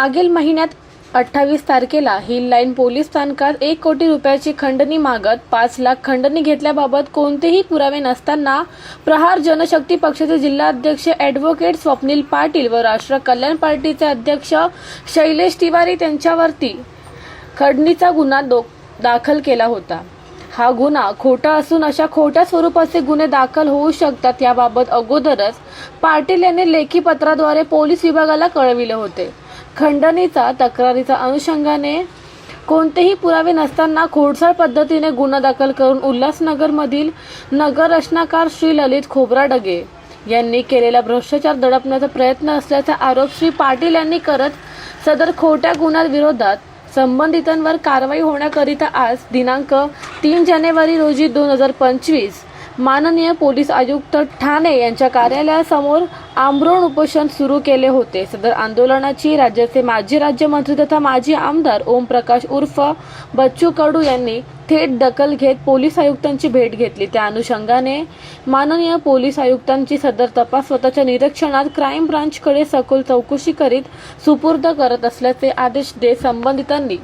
मागील महिन्यात अठ्ठावीस तारखेला हिल लाईन पोलीस स्थानकात एक कोटी रुपयाची खंडणी मागत पाच लाख खंडणी घेतल्याबाबत कोणतेही पुरावे नसताना प्रहार जनशक्ती पक्षाचे जिल्हाध्यक्ष ॲडव्होकेट स्वप्नील पाटील व राष्ट्र कल्याण पार्टीचे अध्यक्ष शैलेश तिवारी त्यांच्यावरती खंडणीचा गुन्हा दो दाखल केला होता. हा गुन्हा खोटा असून अशा खोट्या स्वरूपाचे गुन्हे दाखल होऊ शकतात याबाबत अगोदरच पाटील यांनी लेखी पत्राद्वारे पोलीस विभागाला कळविले होते. खंडणीचा तक्रारीचा अनुषंगाने कोणतेही पुरावे नसताना खोडसाळ पद्धतीने गुन्हा दाखल करून उल्हासनगरमधील नगर रचनाकार श्री ललित खोब्राडगे यांनी केलेला भ्रष्टाचार दडपण्याचा प्रयत्न असल्याचा आरोप श्री पाटील यांनी करत सदर खोट्या गुन्ह्याविरोधात संबंधितांवर कारवाई होण्याकरिता आज दिनांक तीन जानेवारी रोजी दोन हजार पंचवीस माननीय पोलीस आयुक्त ठाणे यांच्या कार्यालयासमोर आमरोण उपोषण सुरू केले होते. सदर आंदोलनाची राज्याचे माजी राज्यमंत्री तथा माजी आमदार ओमप्रकाश उर्फ बच्चू कडू यांनी थेट दखल घेत पोलीस आयुक्तांची भेट घेतली. त्या अनुषंगाने माननीय पोलीस आयुक्तांची सदर तपास स्वतःच्या निरीक्षणात क्राईम ब्रांचकडे सखोल चौकशी करीत सुपूर्द करत असल्याचे आदेश देत संबंधितांनी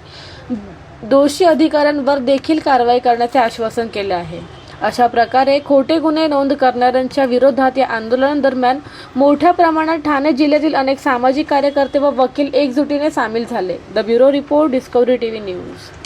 दोषी अधिकाऱ्यांवर देखील कारवाई करण्याचे आश्वासन केले आहे. अशा प्रकारे खोटे गुन्हे नोंद करणाऱ्यांच्या विरोधात या आंदोलनादरम्यान मोठ्या प्रमाणात ठाणे जिल्ह्यातील अनेक सामाजिक कार्यकर्ते व वकील एकजुटीने सामील झाले. The bureau report Discovery TV news.